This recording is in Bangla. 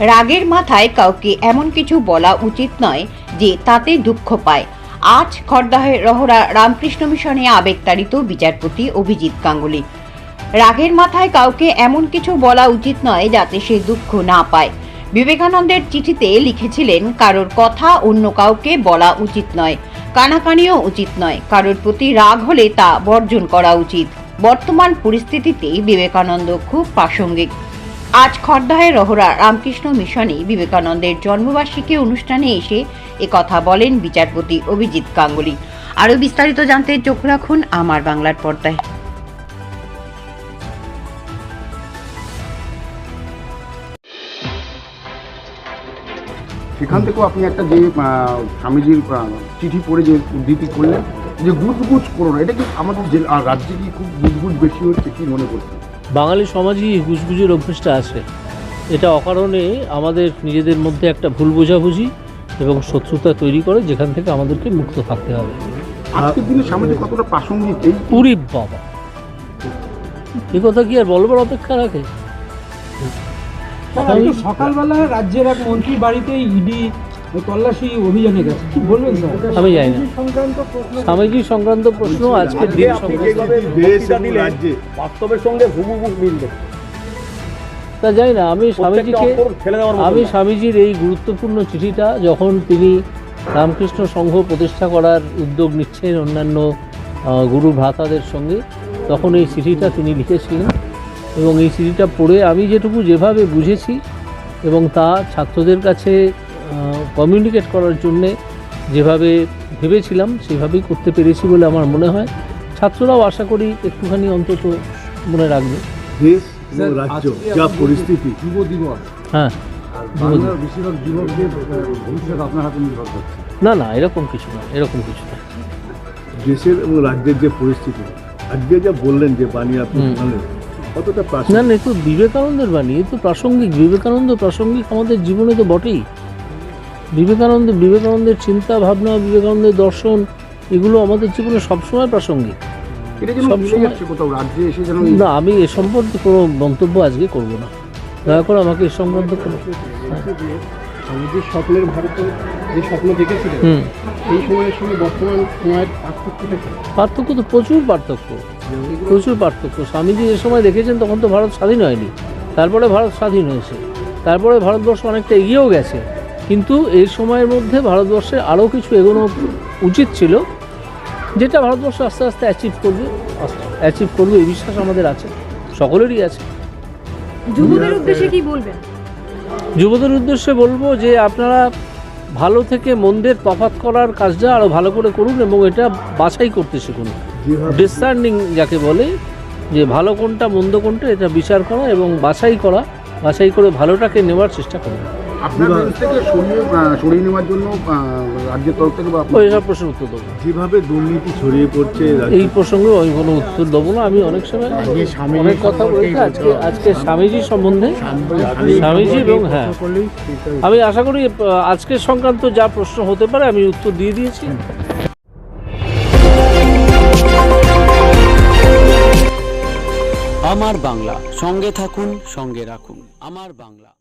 রাগের মাথায় কাউকে এমন কিছু বলা উচিত নয় যে তাতে দুঃখ পায়। আজ খড়দাহের রহরা রামকৃষ্ণ মিশনে আবেগতাড়িত বিচারপতি অভিজিৎ গাঙ্গুলি। রাগের মাথায় কাউকে এমন কিছু বলা উচিত নয় যাতে সে দুঃখ না পায়। বিবেকানন্দের চিঠিতে লিখেছিলেন, কারোর কথা অন্য কাউকে বলা উচিত নয়, কানাকানিও উচিত নয়, কারোর প্রতি রাগ হলে তা বর্জন করা উচিত। বর্তমান পরিস্থিতিতে বিবেকানন্দ খুব প্রাসঙ্গিক। আজ খড়দাহের রহরা রামকৃষ্ণ মিশনে বিবেকানন্দের জন্মবার্ষিকী অনুষ্ঠানে এসে কথা বলেন বিচারপতি অভিজিৎ গাঙ্গুলি। আরও বিস্তারিত জানতে চোখ রাখুন আমার বাংলার পর্দায়। সেখান থেকেও আপনি একটা যে স্বামীজির চিঠি পড়ে যে উদ্ধৃতি করলেন, যে গুজগুজ করো না, এটা কি আমাদের রাজ্যে কি খুব গুজগুজ বেশি হচ্ছে, কি মনে করছেন? বাঙালি সমাজই গুজগুজের অভ্যেসটা আছে। এটা অকারণে আমাদের নিজেদের মধ্যে একটা ভুল বোঝাবুঝি এবং শত্রুতা তৈরি করে যেখান থেকে আমাদেরকে মুক্ত থাকতে হবে। আজকের দিনে স্বামীজি কতটা প্রাসঙ্গিক এই? পুরি বাবা। এ কথা কি আর বলবার অপেক্ষা রাখে? সকালবেলা রাজ্যের এক মন্ত্রী বাড়িতে ইডি তল্লাশি অভিযানে গেছে। কি বলবেন স্যার? আমি জানি না। স্বামীজি সংক্রান্ত প্রশ্ন আজকের দিন সংক্রান্ত দেশ এবং রাজ্যে বাস্তবের সঙ্গে হুবহু মিল তা জানি না আমি স্বামীজিকে আমি স্বামীজির এই গুরুত্বপূর্ণ চিঠিটা যখন তিনি রামকৃষ্ণ সংঘ প্রতিষ্ঠা করার উদ্যোগ নিচ্ছেন অন্যান্য গুরু ভ্রাতাদের সঙ্গে তখন এই চিঠিটা তিনি লিখেছিলেন। এবং এই চিঠিটা পড়ে আমি যেটুকু যেভাবে বুঝেছি এবং তা ছাত্রদের কাছে কমিউনিকেট করার জন্যে যেভাবে ভেবেছিলাম সেভাবেই করতে পেরেছি বলে আমার মনে হয়। ছাত্ররাও আশা করি একটুখানি অন্তত মনে রাখবে। দেশ রাজ্য যা পরিস্থিতি। যুব দিবস। হ্যাঁ বেশিরভাগ যুবকদের ভবিষ্যৎ আপনার হাতে নির্ভর করছে। না না এরকম কিছু না এরকম কিছু না। দেশের এবং রাজ্যের যে পরিস্থিতি আজকে যা বললেন যে বাণী আপনি। শোনালেন কতটা না না এ তো বিবেকানন্দের বাণী এ তো প্রাসঙ্গিক বিবেকানন্দ প্রাসঙ্গিক আমাদের জীবনে তো বটেই। বিবেকানন্দ বিবেকানন্দের চিন্তা ভাবনা বিবেকানন্দের দর্শন এগুলো আমাদের জীবনে সবসময় প্রাসঙ্গিক। না আমি এ সম্পর্কে কোনো মন্তব্য আজকে করব না। দয়া করে আমাকে এ সংক্রান্ত কোনো স্বামীজির স্বপ্নের ভারতে যে স্বপ্ন দেখেছিলেন হুম। সেই সময়ের সঙ্গে বর্তমান সময়ের পার্থক্যটা পার্থক্য তো প্রচুর পার্থক্য। প্রচুর পার্থক্য। স্বামীজি যে সময় দেখেছেন তখন তো ভারত স্বাধীন হয়নি। তারপরে ভারত স্বাধীন হয়েছে। তারপরে ভারতবর্ষ অনেকটা এগিয়েও গেছে। কিন্তু এই সময়ের মধ্যে ভারতবর্ষে আরও কিছু এগোনো উচিত ছিল যেটা ভারতবর্ষ আস্তে আস্তে অ্যাচিভ করবে অ্যাচিভ করবে এই বিশ্বাস আমাদের আছে সকলেরই আছে। যুবদের উদ্দেশ্যে কি বলবেন? যুবদের উদ্দেশ্যে বলব যে আপনারা ভালো থেকে মন্দের তফাৎ করার কাজটা আরও ভালো করে করুন এবং এটা বাছাই করতে শিখুন। ডিসার্নিং যাকে বলে যে ভালো কোনটা মন্দ কোনটা এটা বিচার করা এবং বাছাই করা বাছাই করে ভালোটাকে নেওয়ার চেষ্টা করুন। উত্তর দেবো। যেভাবে দুর্নীতি ছড়িয়ে পড়ছে এই প্রসঙ্গে আমি কোনো উত্তর দেবো না। আমি অনেক সময় অনেক কথা বলেছি। আজকে আজকে স্বামীজি সম্বন্ধে। স্বামীজি এবং হ্যাঁ। আমি আশা করি আজকের সংক্রান্ত যা প্রশ্ন হতে পারে আমি উত্তর দিয়ে দিয়েছি। আমার বাংলা। সঙ্গে থাকুন সঙ্গে রাখুন। আমার বাংলা।